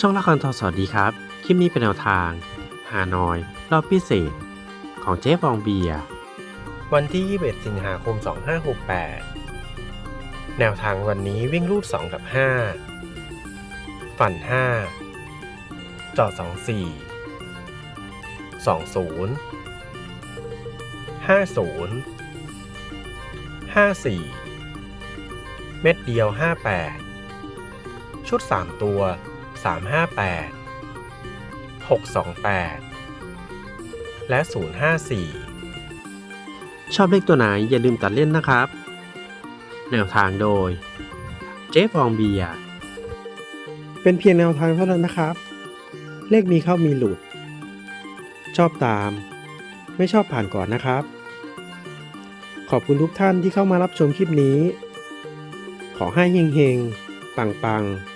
ช่องละครทอสวัสดีครับ คลิปนี้เป็นแนวทาง ฮานอย รอบพิเศษ ของเจ๊ฟองเบีย วันที่ 21 สิงหาคม 2568 แนวทางวันนี้วิ่งรูด 2 กับ 5 ฝัน 5 จอด 24 20 50 54 เม็ดเดียว 58 ชุด 3 ตัว 358 628 และ 054 ชอบเลขตัวไหนอย่าลืมตัดเล่นนะครับ แนวทางโดย เจ๊ฟองเบียร์เป็นเพียงแนวทางเท่านั้นนะครับ เลขมีเข้ามีหลุด ชอบตาม ไม่ชอบผ่านก่อนนะครับ ขอบคุณทุกท่านที่เข้ามารับชมคลิปนี้ ขอให้เฮงๆ ปังๆ